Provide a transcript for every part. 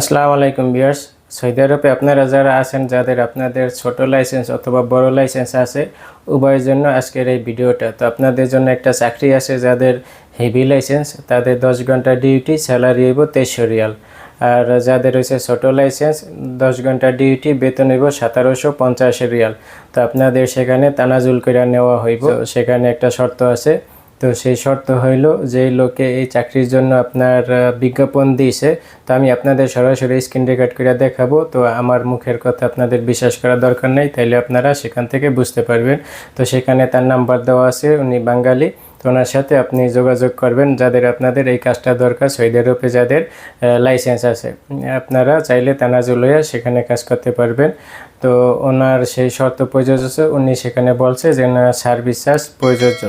আসসালামু আলাইকুম বিয়ার্স সৌদি আরবে আপনারা যারা আছেন, যাদের আপনাদের ছোট লাইসেন্স অথবা বড় লাইসেন্স আছে, উভয়ের জন্য আজকের এই ভিডিওটা। তো আপনাদের জন্য একটা চাকরি আছে যাদের হেভি লাইসেন্স তাদের দশ ঘণ্টা ডিউটি স্যালারি হইব তেইশশো রিয়াল। আর যাদের হচ্ছে ছোট লাইসেন্স দশ ঘণ্টা ডিউটি বেতন হইব সতেরোশো পঞ্চাশ রিয়াল। তো আপনাদের সেখানে তানাজুল করে নেওয়া হইব। সেখানে একটা শর্ত আছে তো সেই শর্ত হইল যে লোকে এই চাকরির জন্য আপনার বিজ্ঞাপন দিয়েছে, তো আমি আপনাদের সরাসরি স্ক্রিন রেকর্ড করে দেখাবো। তো আমার মুখের কথা আপনাদের বিশ্বাস করা দরকার নেই, তাইলে আপনারা সেখান থেকে বুঝতে পারবেন। তো সেখানে তার নাম্বার দেওয়া আছে, উনি বাঙালি। তো ওনার সাথে আপনি যোগাযোগ করবেন, যাদের আপনাদের এই কাজটা দরকার সৌদি আরবে যাদের লাইসেন্স আছে। আপনারা চাইলে তানাজুল হইয়া সেখানে কাজ করতে পারবেন। তো ওনার সেই শর্ত প্রযোজ্য, উনি সেখানে বলছে যে, না সার্ভিস চার্জ প্রযোজ্য।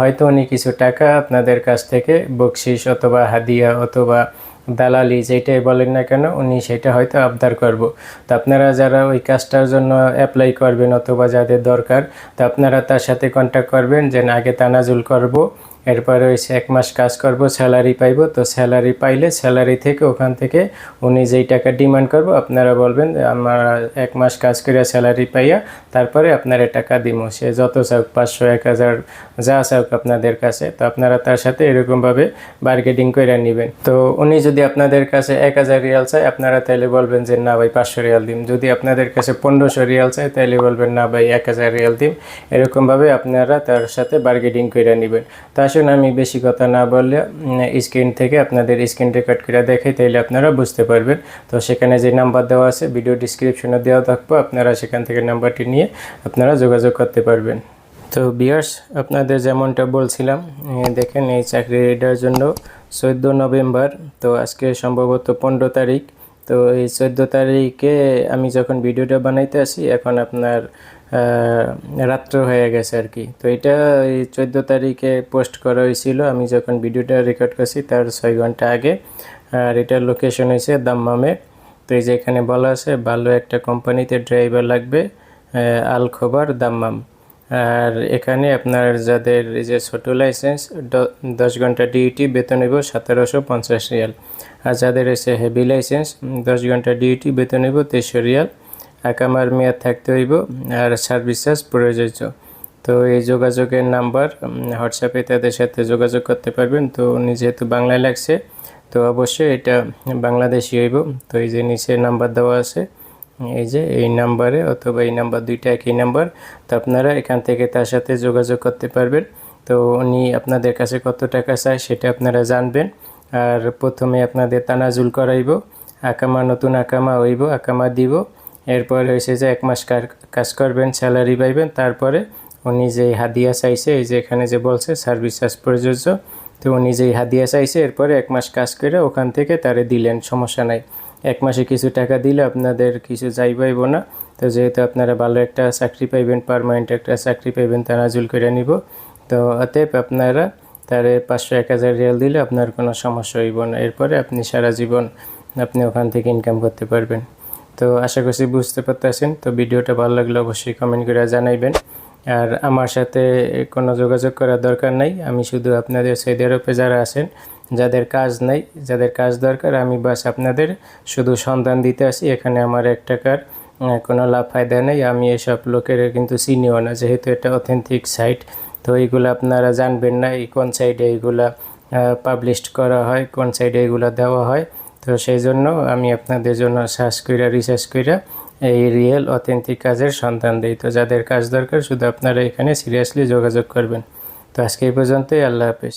হয়তো উনি কিছু টাকা আপনাদের কাছ থেকে বকশিস অথবা হাদিয়া অথবা দালালি যেটাই বলেন না কেন, উনি সেটা হয়তো আবদার করব। তো আপনারা যারা ওই কাজটার জন্য অ্যাপ্লাই করবেন অথবা যাদের দরকার, তো আপনারা তার সাথে কন্ট্যাক্ট করবেন, যেন আগে তানাজুল করব। এরপরে ওই এক মাস কাজ করব স্যালারি পাইব। তো স্যালারি পাইলে স্যালারি থেকে ওখান থেকে উনি যেই টাকা ডিমান্ড করব, আপনারা বলবেন, আমার এক মাস কাজ করে স্যালারি পাইয়া তারপরে আপনারা টাকা দিব সে যত চাওক পাঁচশো, এক হাজার, যা চাওক আপনাদের কাছে। তো আপনারা তার সাথে এরকমভাবে বার্গেটিং করে নেবেন। তো উনি যদি আপনাদের কাছে এক হাজার রিয়াল চায়, আপনারা তাইলে বলবেন যে, না ভাই, পাঁচশো রিয়াল দিন যদি আপনাদের কাছে পনেরোশো রিয়াল চায়, তাইলে বলবেন, না ভাই, এক হাজার রিয়াল দিন এরকমভাবে আপনারা তার সাথে বার্গেটিং করে নেবেন। তো আসুন, আমি বেশি কথা না বললে স্ক্রিন থেকে আপনাদের স্ক্রিন রেকর্ড করে দেখাই তাইলে আপনারা বুঝতে পারবেন। তো সেখানে যে নাম্বার দেওয়া আছে ভিডিও ডিসক্রিপশনে দেওয়া থাকব, আপনারা সেখান থেকে নাম্বারটি নিয়ে আপনারা যোগাযোগ করতে পারবেন। তো বিয়ার্স আপনাদের যেমনটা বলছিলাম দেখেন এই চাকরিটার জন্য চোদ্দ নভেম্বর, তো আজকে সম্ভবত পনেরো তারিখ। তো এই চোদ্দ তারিখে আমি যখন ভিডিওটা বানাইতে আসি, এখন আপনার রাত্র হয়ে গেছে আর কি। তো এটা এই চোদ্দ তারিখে পোস্ট করা হয়েছিল। আমি যখন ভিডিওটা রেকর্ড করছি তার ছয় ঘণ্টা আগে, আর এটার লোকেশন হয়েছে দাম্মামে। তো এই যে এখানে বলা আছে, ভালো একটা কোম্পানিতে ড্রাইভার লাগবে আল খোবার দাম্মাম। আর এখানে আপনার যাদের এই যে ছোটো লাইসেন্স দশ ঘণ্টা ডিউটি বেতন নেব সতেরোশো পঞ্চাশ রিয়াল। আর যাদের এসে হেভি লাইসেন্স দশ ঘণ্টা ডিউটি বেতন নেব তেইশশো রিয়াল। আকামার মেয়াদ থাকতে হইব আর সার্ভিস চার্জ প্রযোজ্য তো এই যোগাযোগের নাম্বার হোয়াটসঅ্যাপে তাদের সাথে যোগাযোগ করতে পারবেন। তো উনি যেহেতু বাংলায় লাগছে তো অবশ্যই এটা বাংলাদেশি হইব। তো এই যে নিচে নাম্বার দেওয়া আছে, এই যে এই নাম্বারে অথবা এই নাম্বার দুইটা একই নাম্বার, তো আপনারা এখান থেকে তার সাথে যোগাযোগ করতে পারবেন। তো উনি আপনাদের কাছে কত টাকা চায় সেটা আপনারা জানবেন। আর প্রথমে আপনাদের তানাজুল করাইব, আকামা, নতুন আকামা হইব, আকামা দিব। এরপর হয়েছে যে এক মাস কাজ করবেন, স্যালারি পাইবেন, তারপরে উনি যে হাদিয়া চাইছে, এই যে এখানে যে বলছে সার্ভিস চার্জ প্রযোজ্য, তো উনি যেই হাদিয়া চাইছে, এরপরে এক মাস কাজ করে ওখান থেকে তারে দিলেন, সমস্যা নাই। এক মাসে কিছু টাকা দিলে আপনাদের কিছু যাই পাইব না, তো যেহেতু আপনারা ভালো একটা চাকরি পাইবেন পারমানেন্ট একটা চাকরি পাইবেন তা নাজুল করে নিব, তো অতএব আপনারা তারে পাঁচশো, এক হাজার রিয়াল দিলে আপনার কোনো সমস্যা হইব না। এরপরে আপনি সারা জীবন আপনি ওখান থেকে ইনকাম করতে পারবেন। তো আশা করছি বুঝতে পারতেছেন। তো ভিডিওটা ভালো লাগলে অবশ্যই কমেন্ট করে জানাইবেন। আর আমার সাথে কোনো যোগাযোগ করার দরকার নাই। আমি শুধু আপনাদের সৌদি আরবে যারা আছেন, যাদের কাজ নাই, যাদের কাজ দরকার, আমি বাস আপনাদের শুধু সন্ধান দিতে আসি। এখানে আমার এক টাকার কোনো লাভ ফায়দা নেই। আমি এসব লোকের কিন্তু চিনিও না, যেহেতু এটা অথেন্টিক সাইট তো এইগুলো আপনারা জানবেন না, এই কোন সাইডে এইগুলা পাবলিশ করা হয়, কোন সাইডে এইগুলা দেওয়া হয়। তো সেই জন্য আমি আপনাদের জন্য সার্চ কইরা রিসার্চ কইরা এই রিয়েল অথেন্টিক কাজের সন্ধান দিই। তো যাদের কাজ দরকার, শুধু আপনারা এখানে সিরিয়াসলি যোগাযোগ করবেন। তো আজকে এই পর্যন্তই, আল্লাহ হাফেজ।